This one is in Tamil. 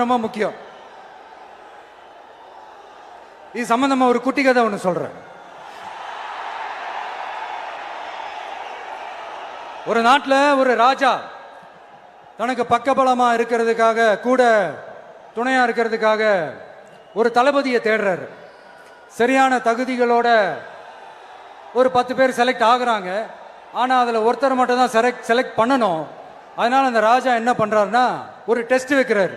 ரொம்ப முக்கியம். இது சம்பந்தமா ஒரு குட்டி கதை ஒன்று சொல்றேன். ஒரு நாட்டில் ஒரு ராஜா தனக்கு பக்கபலமா இருக்கிறதுக்காக கூட துணையா இருக்கிறதுக்காக ஒரு தளபதியை தேடுறாரு. சரியான தகுதிகளோட ஒரு பத்து பேர் செலக்ட் ஆகுறாங்க. ஆனால் அதில் ஒருத்தர் மட்டும் தான் செலக்ட் செலக்ட் பண்ணணும். அதனால் அந்த ராஜா என்ன பண்ணுறாருன்னா ஒரு டெஸ்ட் வைக்கிறாரு.